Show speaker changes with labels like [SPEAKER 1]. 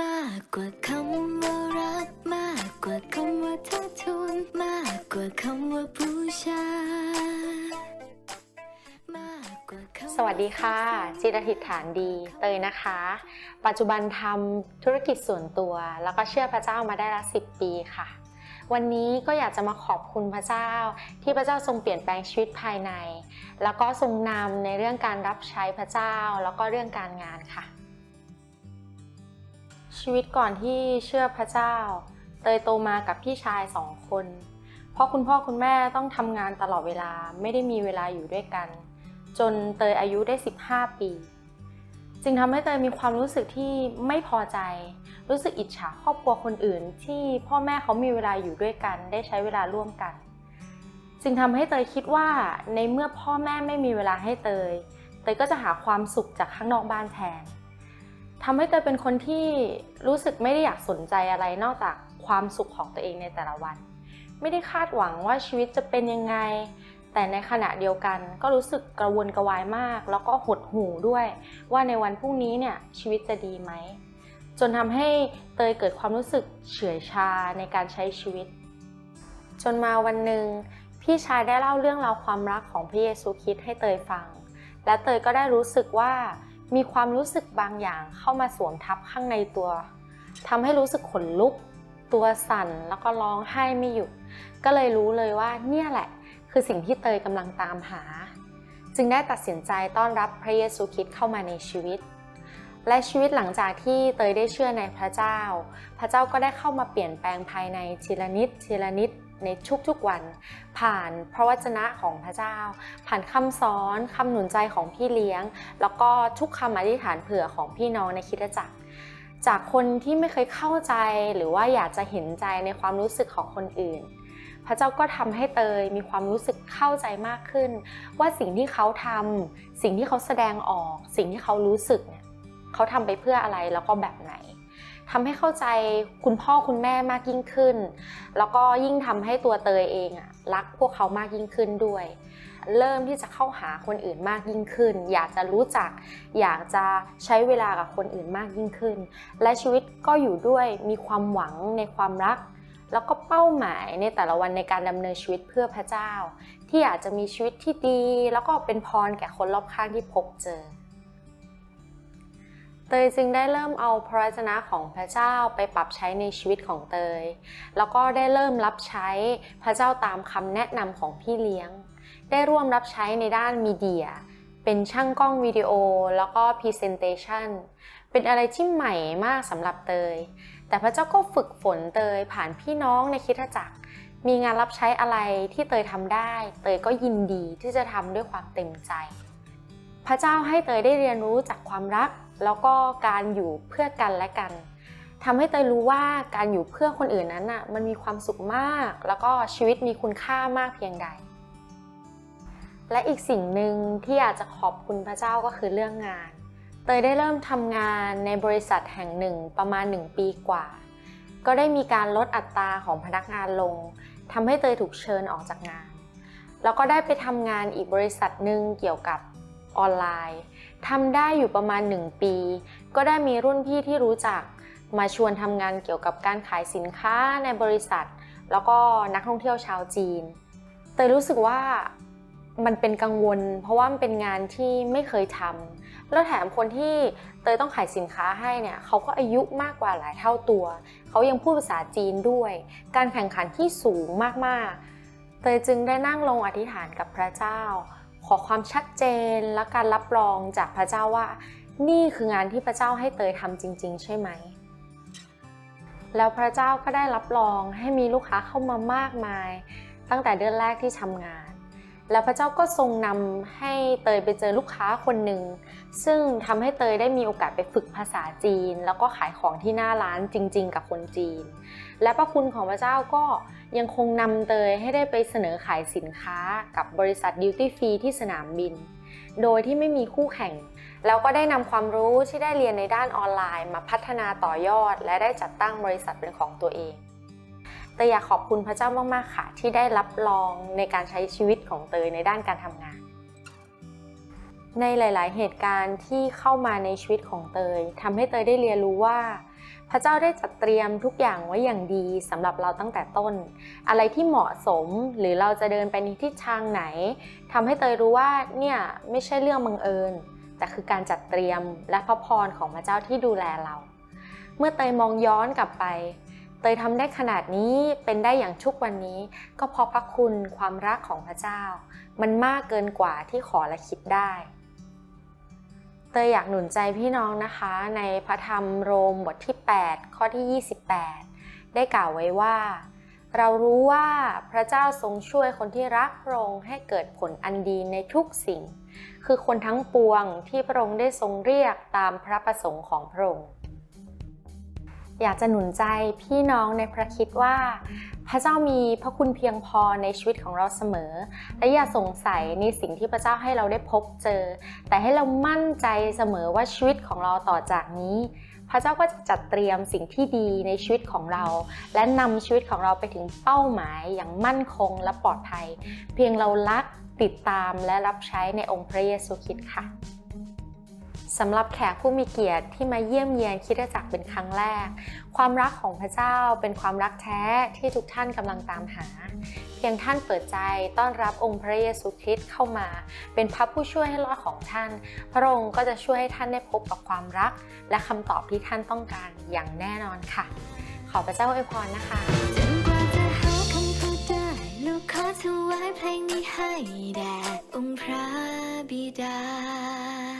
[SPEAKER 1] มากกว่าคำว่ารัก มากกว่าคำว่าเธอทูลมากกว่าคำว่าบูชามากกว่าคำ
[SPEAKER 2] สวัสดีค่ะ จิรทิษฐานดี เตยนะคะ ปัจจุบันทำธุรกิจส่วนตัว แล้วก็เชื่อพระเจ้ามาได้ละ10ปีค่ะ วันนี้ก็อยากจะมาขอบคุณพระเจ้า ที่พระเจ้าทรงเปลี่ยนแปลงชีวิตภายใน แล้วก็ทรงนำในเรื่องการรับใช้พระเจ้า แล้วก็เรื่องการงานค่ะ ชีวิตก่อนที่เชื่อพระเจ้า เตยโตมากับพี่ชายสองคน เพราะคุณพ่อคุณแม่ต้องทำงานตลอดเวลาไม่ได้มีเวลาอยู่ด้วยกัน จนเตยอายุได้ 15 ปี จึงทำให้เตยมีความรู้สึกที่ไม่พอใจ รู้สึกอิจฉาครอบครัวคนอื่น ที่พ่อแม่เขามีเวลาอยู่ด้วยกัน ได้ใช้เวลาร่วมกัน จึงทำให้เตยคิดว่าในเมื่อพ่อแม่ไม่มีเวลาให้เตย เตยก็จะหาความสุขจากข้างนอกบ้านแทน ทำให้เตยเป็นคนที่รู้สึกไม่ได้อยากสนใจอะไรนอกจากความสุขของตัวเองในแต่ละวัน ไม่ได้คาดหวังว่าชีวิตจะเป็นยังไง แต่ในขณะเดียวกันก็รู้สึกกระวนกระวายมาก แล้วก็หดหู่ด้วย ว่าในวันพรุ่งนี้เนี่ยชีวิตจะดีไหม จนทำให้เตยเกิดความรู้สึกเฉื่อยชาในการใช้ชีวิต จนมาวันหนึ่งพี่ชายได้เล่าเรื่องราวความรักของพระเยซูคริสต์ให้เตยฟัง และเตยก็ได้รู้สึกว่า มีความรู้สึกบางอย่างเข้ามาสวมทับข้างในตัวทำให้รู้สึกขนลุก ตัวสั่นแล้วก็ร้องไห้ไม่หยุด ก็เลยรู้เลยว่าเนี่ยแหละ คือสิ่งที่เตยกำลังตามหา จึงได้ตัดสินใจต้อนรับพระเยซูคริสต์เข้ามาในชีวิต และชีวิตหลังจากที่เตยได้เชื่อในพระเจ้า พระเจ้าก็ได้เข้ามาเปลี่ยนแปลงภายในทีละนิดทีละนิด ในทุกๆวัน ผ่านพระวจนะของพระเจ้า ผ่านคำสอนคำหนุนใจของพี่เลี้ยง แล้วก็ทุกคำอธิษฐานเผื่อของพี่น้องในคิดจักร จากคนที่ไม่เคยเข้าใจหรือว่าอยากจะเห็นใจในความรู้สึกของคนอื่น พระเจ้าก็ทำให้เตยมีความรู้สึกเข้าใจมากขึ้น ว่าสิ่งที่เขาทำสิ่งที่เขาแสดงออก สิ่งที่เขารู้สึกเนี่ยเขาทำไปเพื่ออะไรแล้วก็แบบไหน ทำให้เข้าใจคุณพ่อคุณแม่มากยิ่งขึ้น แล้วก็ยิ่งทำให้ตัวเตยเองอะรักพวกเขามากยิ่งขึ้นด้วย เริ่มที่จะเข้าหาคนอื่นมากยิ่งขึ้น อยากจะรู้จัก อยากจะใช้เวลากับคนอื่นมากยิ่งขึ้น และชีวิตก็อยู่ด้วยมีความหวังในความรัก แล้วก็เป้าหมายในแต่ละวันในการดำเนินชีวิตเพื่อพระเจ้า ที่อยากจะมีชีวิตที่ดี แล้วก็เป็นพรแก่คนรอบข้างที่พบเจอ เตยจึงได้เริ่มเอาพระวจนะของพระเจ้าไปปรับใช้ในชีวิตของเตย แล้วก็ได้เริ่มรับใช้พระเจ้าตามคำแนะนำของพี่เลี้ยง ได้ร่วมรับใช้ในด้านมีเดีย เป็นช่างกล้องวิดีโอแล้วก็พรีเซนเตชันเป็นอะไรที่ใหม่มากสำหรับเตย แต่พระเจ้าก็ฝึกฝนเตยผ่านพี่น้องในคิดจักร มีงานรับใช้อะไรที่เตยทำได้ เตยก็ยินดีที่จะทำด้วยความเต็มใจ พระเจ้าให้เตยได้เรียนรู้จากความรัก แล้วก็การอยู่เพื่อกันและกันทำให้เตยรู้ว่าการอยู่เพื่อคนอื่นนั้นน่ะมันมีความสุขมาก แล้วก็ชีวิตมีคุณค่ามากเพียงใด และอีกสิ่งหนึ่งที่อยากจะขอบคุณพระเจ้าก็คือเรื่องงาน เตยได้เริ่มทำงานในบริษัทแห่งหนึ่งประมาณ 1 ปีกว่า ก็ได้มีการลดอัตราของพนักงานลงทำให้เตยถูกเชิญออกจากงาน แล้วก็ได้ไปทำงานอีกบริษัทหนึ่งเกี่ยวกับ ออนไลน์ทำได้อยู่ประมาณ 1 ปี ก็ได้มีรุ่นพี่ที่รู้จัก มาชวนทำงานเกี่ยวกับการขายสินค้าในบริษัท แล้วก็นักท่องเที่ยวชาวจีนเตยรู้สึกว่ามันเป็นกังวล เพราะว่ามันเป็นงานที่ไม่เคยทำแล้วแถมคนที่เตยต้องขายสินค้าให้เนี่ยเขาก็อายุมากกว่าหลายเท่าตัว เขายังพูดภาษาจีนด้วย การแข่งขันที่สูงมากๆ เตยจึงได้นั่งลงอธิษฐานกับพระเจ้า ขอความชัดเจนและการรับรองจากพระเจ้าว่า นี่คืองานที่พระเจ้าให้เตยทำจริง ๆ ใช่ไหม แล้วพระเจ้าก็ได้รับรองให้มีลูกค้าเข้ามามากมาย ตั้งแต่เดือนแรกที่ทำงาน แล้วพระเจ้าก็ทรงนำให้เตยไปเจอลูกค้าคนหนึ่ง ซึ่งทำให้เตยได้มีโอกาสไปฝึกภาษาจีน แล้วก็ขายของที่หน้าร้านจริง ๆ กับคนจีน และพระคุณของพระเจ้าก็ยังคงนำเตยให้ได้ไปเสนอขายสินค้ากับบริษัทดิวตี้ฟรีที่สนามบิน โดยที่ไม่มีคู่แข่ง แล้วก็ได้นำความรู้ที่ได้เรียนในด้านออนไลน์ มาพัฒนาต่อยอด และได้จัดตั้งบริษัทเป็นของตัวเอง แต่อยากขอบคุณพระเจ้ามากๆค่ะ ที่ได้รับรองในการใช้ชีวิตของเตยในด้านการทำงาน ในหลาย ๆ เหตุการณ์ที่เข้ามาในชีวิตของเตยทำให้เตยได้เรียนรู้ว่า พระเจ้าได้จัดเตรียมทุกอย่างไว้อย่างดีสำหรับเราตั้งแต่ต้น อะไรที่เหมาะสมหรือเราจะเดินไปในทิศทางไหนทำให้เตยรู้ว่าเนี่ยไม่ใช่เรื่องบังเอิญ แต่คือการจัดเตรียมและพระพรของพระเจ้าที่ดูแลเรา เมื่อเตยมองย้อนกลับไป เตยทำได้ขนาดนี้เป็นได้อย่างทุกวันนี้ ก็เพราะพระคุณความรักของพระเจ้า มันมากเกินกว่าที่ขอและคิดได้ เตยอยากหนุนใจพี่น้องนะคะ ในพระธรรมโรมบทที่ 8 ข้อที่ 28 ได้กล่าวไว้ว่า เรารู้ว่าพระเจ้าทรงช่วยคนที่รักพระองค์ให้เกิดผลอันดีในทุกสิ่ง คือคนทั้งปวงที่พระองค์ได้ทรงเรียกตามพระประสงค์ของพระองค์ อยากจะหนุนใจพี่น้องในพระคิดว่า พระเจ้ามีพระคุณเพียงพอในชีวิตของเราเสมอ และอย่าสงสัยในสิ่งที่พระเจ้าให้เราได้พบเจอ แต่ให้เรามั่นใจเสมอว่าชีวิตของเราต่อจากนี้ พระเจ้าก็จะจัดเตรียมสิ่งที่ดีในชีวิตของเรา และนำชีวิตของเราไปถึงเป้าหมายอย่างมั่นคงและปลอดภัย เพียงเรารักติดตามและรับใช้ในองค์พระเยซูคริสต์ค่ะ สำหรับแขกผู้มีเกียรติที่มาเยี่ยมเยียนคิดจักรเป็นครั้งแรก ความรักของพระเจ้าเป็นความรักแท้ที่ทุกท่านกำลังตามหา เพียงท่านเปิดใจต้อนรับองค์พระเยซูคริสต์เข้ามา เป็นพระผู้ช่วยให้รอดของท่าน พระองค์ก็จะช่วยให้ท่านได้พบกับความรัก และคำตอบที่ท่านต้องการอย่างแน่นอนค่ะ ขอพระเจ้าอวยพรนะคะ
[SPEAKER 1] จนกว่าจะหาคำพูดได้ลูกขอถวายเพลงนี้ให้แด่องค์พระบิดา